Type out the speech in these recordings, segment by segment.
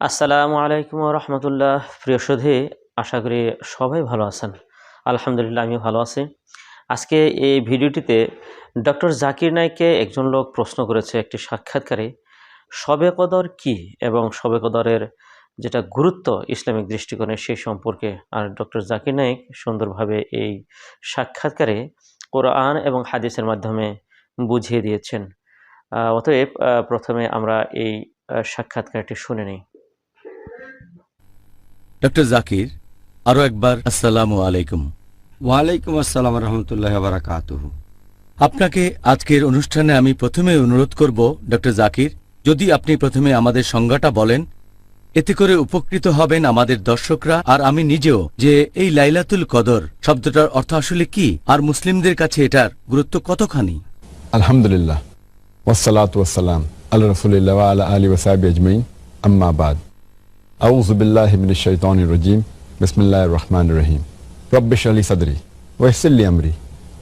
আসসালামু আলাইকুম রহমতুল্লাহ। প্রিয় সুধী, আশা করি সবাই ভালো আছেন। আলহামদুলিল্লাহ, আমিও ভালো আছি। আজকে এই ভিডিওটিতে ডক্টর জাকির নাইককে একজন লোক প্রশ্ন করেছে একটি সাক্ষাৎকারে, শবে কদর কি? এবং শবে কদরের যেটা গুরুত্ব ইসলামিক দৃষ্টিকোণে সেই সম্পর্কে। আর ডক্টর জাকির নাইক সুন্দরভাবে এই সাক্ষাৎকারে কোরআন এবং হাদিসের মাধ্যমে বুঝিয়ে দিয়েছেন। অতএব প্রথমে আমরা এই সাক্ষাৎকারটি শুনে নিই। ডক্টর জাকির আরও একবার আসসালামু আলাইকুম। ওয়ালাইকুম আসসালাম রহমতুল্লাহ বারাকাত আপনাকে আজকের অনুষ্ঠানে আমি প্রথমে অনুরোধ করব ডক্টর জাকির যদি আপনি প্রথমে আমাদের সংজ্ঞাটা বলেন এতে করে উপকৃত হবেন আমাদের দর্শকরা আর আমি নিজেও যে এই লাইলাতুল কদর শব্দটার অর্থ আসলে কি আর মুসলিমদের কাছে এটার গুরুত্ব কতখানি? আলহামদুলিল্লাহ। ওয়াসালাম আল্লাহ রসুলিল্লাহ আলা আলী ওসাহাবি আজমাইন। আম্মা বাদ আউযু বিল্লাহি মিনাশ শাইতানির রাজিম বিসমিল্লাহির রহমানির রহিম রব্বিশ আলি সাদরি ওয়াইসির লি আমরি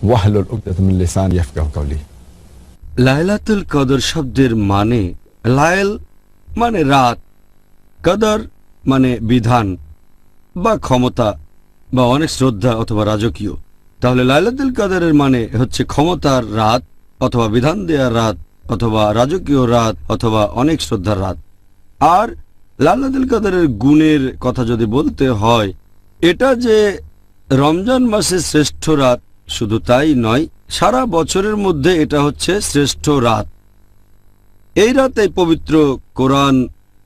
ওয়াহলুল উকদাতাম মিন লিসানি ইয়াফকাহু কাওলি লাইলাতুল কদর শব্দের মানে লায়ল মানে রাত কদর মানে বিধান বা ক্ষমতা বা অনেক শ্রদ্ধা অথবা রাজকীয়। তাহলে লাইলাতুল কদরের মানে হচ্ছে ক্ষমতার রাত অথবা বিধান দেওয়ার রাত অথবা রাজকীয় রাত অথবা অনেক শ্রদ্ধার রাত। আর লাইলাতুল কদরের গুণের কথা যদি বলতে হয়, এটা যে রমজান মাসে শ্রেষ্ঠ রাত শুধু তাই নয়, সারা বছরের মধ্যে এটা হচ্ছে শ্রেষ্ঠ রাত। এই রাতে পবিত্র কোরআন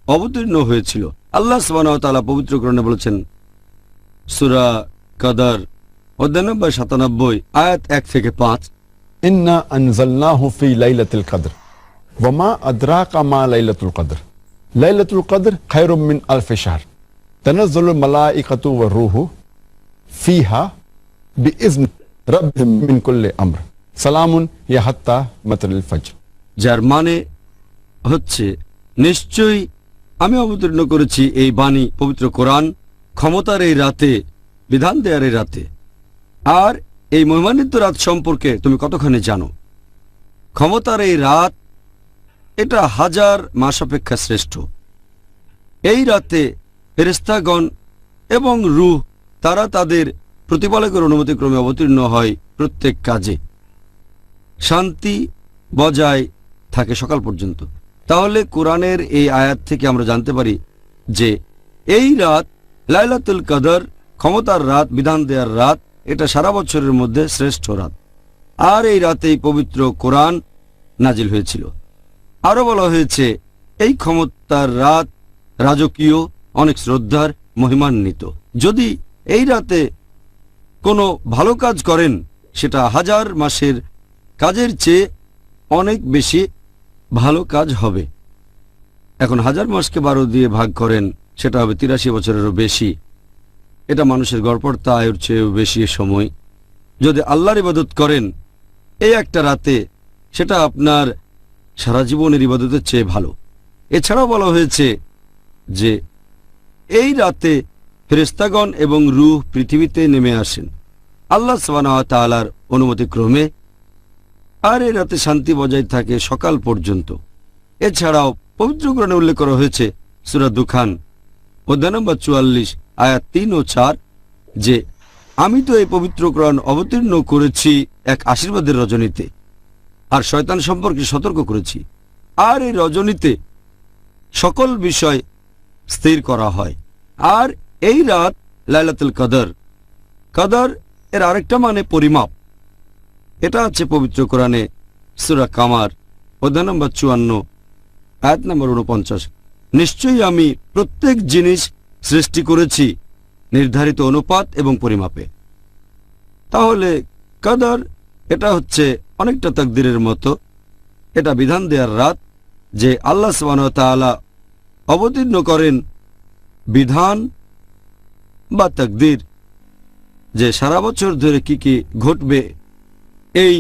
অবতীর্ণ হয়েছিল। আল্লাহ তাআলা পবিত্র কোরআনে বলেছেন, সুরা কাদার অধ্যায় নম্বর সাতানব্বই, আয়াত এক থেকে পাঁচ। ইন্না আনজালনাহু ফি লাইলাতুল কদর, ওয়া মা আদরাকা মা লাইলাতুল কদর। লাইলাতুল কদর খায়রুম মিন আলফি শাহর তানাজ্জালুল মালাইকাতু ওয়ার রূহু ফিহা বিইذن রাব্বিহিম মিন কুল্লি আমর সালামুন ইয়া হাত্তা মাতলিল ফজর যার মানে হচ্ছে, নিশ্চয়ই আমি অবতীর্ণ করেছি এই বাণী, পবিত্র কোরআন ক্ষমতার এই রাতে, বিধান দেয়ার এই রাতে। আর এই মহিমান্বিত রাত সম্পর্কে তুমি কতখানি জানো? ক্ষমতার এই রাত এটা হাজার মাস অপেক্ষা শ্রেষ্ঠ। এই রাতে ফেরেস্তাগণ এবং রুহ, তারা তাদের প্রতিপালকের অনুমতিক্রমে অবতীর্ণ হয় প্রত্যেক কাজে। শান্তি বজায় থাকে সকাল পর্যন্ত। তাহলে কোরআনের এই আয়াত থেকে আমরা জানতে পারি যে এই রাত লাইলাতুল কদর, ক্ষমতার রাত, বিধান দেওয়ার রাত, এটা সারা বছরের মধ্যে শ্রেষ্ঠ রাত। আর এই রাতেই পবিত্র কোরআন নাজিল হয়েছিল। আরও বলা হয়েছে, এই ক্ষমতার রাত রাজকীয়, অনেক শ্রদ্ধার, মহিমান্বিত। যদি এই রাতে কোনো ভালো কাজ করেন, সেটা হাজার মাসের কাজের চেয়ে অনেক বেশি ভালো কাজ হবে। এখন হাজার মাসকে বারো দিয়ে ভাগ করেন, সেটা হবে তিরাশি বছরেরও বেশি। এটা মানুষের গড়পড়তা আয়ের চেয়েও বেশি সময়। যদি আল্লাহর ইবাদত করেন, এই একটা রাতে, সেটা আপনার সারা জীবনের ইবাদতের চেয়ে ভালো। এছাড়াও বলা হয়েছে যে, এই রাতে ফেরেস্তাগণ এবং রুহ পৃথিবীতে নেমে আসেন। আল্লাহ তাআলার অনুমতিক্রমে আর এই রাতে শান্তি বজায় থাকে সকাল পর্যন্ত। এছাড়াও পবিত্রকরণে উল্লেখ করা হয়েছে, সুরা দুখান, অধ্যায় নম্বর চুয়াল্লিশ, আয়াত তিন ও চার, যে, আমি তো এই পবিত্রকরণ অবতীর্ণ করেছি এক আশীর্বাদের রজনীতে। আর শয়তান সম্পর্কে সতর্ক করেছি। আর এই রজনীতে সকল বিষয় স্থির করা হয়। আর এই রাত লাইলাতুল কদর। কদর এর আরেকটা মানে পরিমাপ। এটা আছে পবিত্র কোরআনে সুরা কামার, অধ্যায় নম্বর চুয়ান্ন, আয়াত নম্বর উনপঞ্চাশ নিশ্চয়ই আমি প্রত্যেক জিনিস সৃষ্টি করেছি নির্ধারিত অনুপাত এবং পরিমাপে। তাহলে কদর এটা হচ্ছে অনেকটা তকদিরের মতো। এটা বিধান দেওয়ার রাত যে আল্লাহ তাআলা অবতীর্ণ করেন বিধান বা তকদির। যে সারা বছর ধরে কি কি ঘটবে এই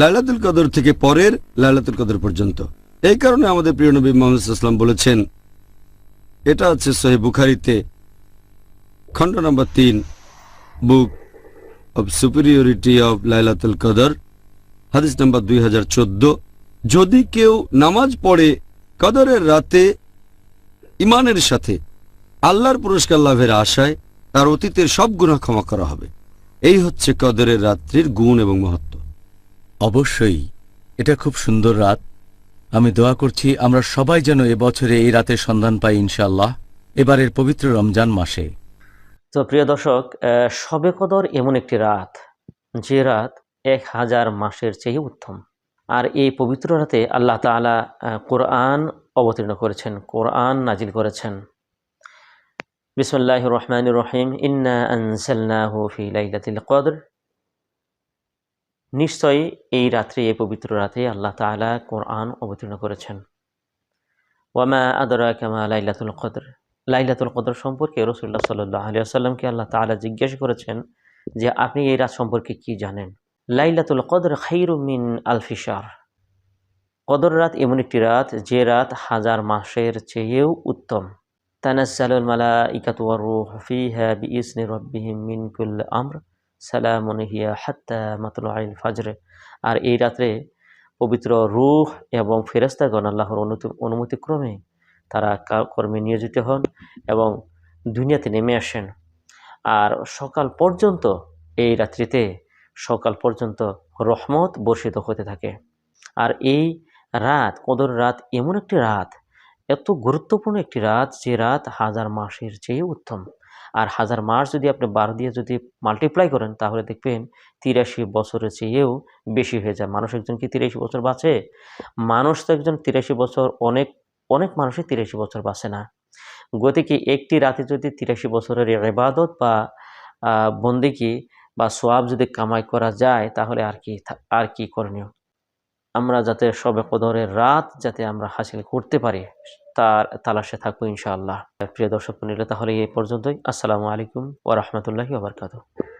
লাইলাতুল কদর থেকে পরের লাইলাতুল কদর পর্যন্ত। এই কারণে আমাদের প্রিয় নবী মোহাম্মদ ইসলাম বলেছেন, এটা আছে সহি বুখারিতে, খণ্ড নম্বর তিন, বুক অব সুপিরিয়রিটি অব লাইলাতুল কদর। হাদিস নম্বর দুই যদি কেউ নামাজ পড়ে কদরের রাতে ইমানের সাথে আল্লাহর পুরস্কার লাভের আশায় তার অতীতের সব গুণা ক্ষমা করা হবে। এই হচ্ছে কদরের রাত্রির গুণ এবং মহত্ব। অবশ্যই এটা খুব সুন্দর রাত। আমি দোয়া করছি আমরা সবাই যেন এবছরে এই রাতের সন্ধান পাই ইনশাল্লাহ এবারের পবিত্র রমজান মাসে। তো প্রিয় দর্শক আহ, শবে কদর এমন একটি রাত। যে রাত এক হাজার মাসের চেয়ে উত্তম। আর এই পবিত্র রাতে আল্লাহ আহ, কোরআন অবতীর্ণ করেছেন কোরআন নাজিল করেছেন। বিসমুল্লাহ রহমান রহিম। ইন্না লাইলাতিল কদর। নিশ্চয়ই এই রাত্রে এই পবিত্র রাতে আল্লাহ তাআলা কোরআন অবতীর্ণ করেছেন। ওয়ামা আদরা কামা লাইলাতুল কদর। লাইলাতুল কদর সম্পর্কে রসুল্লাহ সাল্লাহ আলিয়া সাল্লামকে আল্লাহ তাআলা জিজ্ঞাসা করেছেন যে আপনি এই রাত সম্পর্কে কি জানেন? লাইলাতুল কদর খাইরু মিন আলফিসার কদর রাত এমন একটি রাত যে রাত হাজার মাসের চেয়েও উত্তম। তানাজ্জালুল মালাইকাতু ওয়ার রূহ ফিহা বিইজনি রাব্বিহিম মিন কুল্লি আমর। সালামুন হিয়া হাত্তা মাতলুআইল ফাজর। আর এই রাত্রে পবিত্র রূহ এবং ফেরেশতাগণ আল্লাহর অনুমতি অনুমতিক্রমে তারা কর্মে নিয়োজিত হন এবং দুনিয়াতে নেমে আসেন। আর সকাল পর্যন্ত এই রাত্রিতে সকাল পর্যন্ত রহমত বর্ষিত হতে থাকে। আর এই রাত, কদর রাত এমন একটি রাত, এত গুরুত্বপূর্ণ একটি রাত যে রাত হাজার মাসের চেয়ে উত্তম। আর হাজার মাস যদি আপনি বারো দিয়ে যদি মাল্টিপ্লাই করেন, তাহলে দেখবেন তিরাশি বছরের চেয়েও বেশি হয়ে যায়। মানুষ একজন কি তিরাশি বছর বাঁচে? মানুষ তো একজন তিরাশি বছর, অনেক অনেক মানুষই তিরাশি বছর বাঁচে না। গতিকে একটি রাতে যদি তিরাশি বছরের ইবাদত বা বন্দিকি বা সোয়াব যদি কামাই করা যায়, তাহলে আর কি আর কি করণীয়? আমরা যাতে সবে কদরের রাত যাতে আমরা হাসিল করতে পারি, তার, তালাশে থাকব ইনশাআল্লাহ। প্রিয় দর্শক নিলে তাহলে এই পর্যন্তই। আসসালামু আলাইকুম ওয়া বারাকাতুহু।